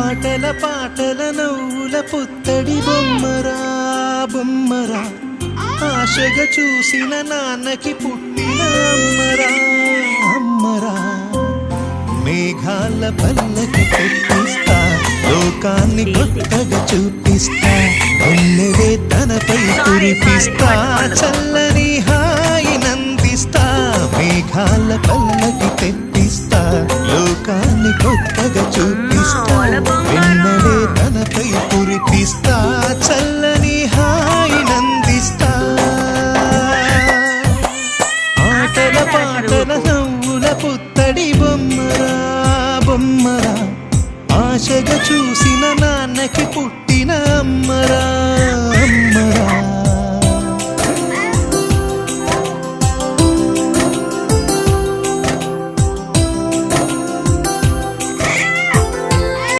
ఆటల పాటల నవ్వుల పుత్తడి బొమ్మరా బొమ్మరా. ఆశగా చూసిన నాన్నకి పుట్టిన అమ్మరా అమ్మరా. మేఘాల పల్లకి పెట్టిస్తా లోకాన్ని కొత్తగా చూపిస్తా. ఉన్నవే తనపై కురిపిస్తా చల్లని హాయి నందిస్తా. మేఘాల పల్లకి తెప్పిస్తా లోకాన్ని కొత్తగా చూపిస్తా. ఆటల పాటల నవ్వుల పుత్తడి బొమ్మరా బొమ్మరా. ఆశగా చూసిన నాన్నకి పుట్టిన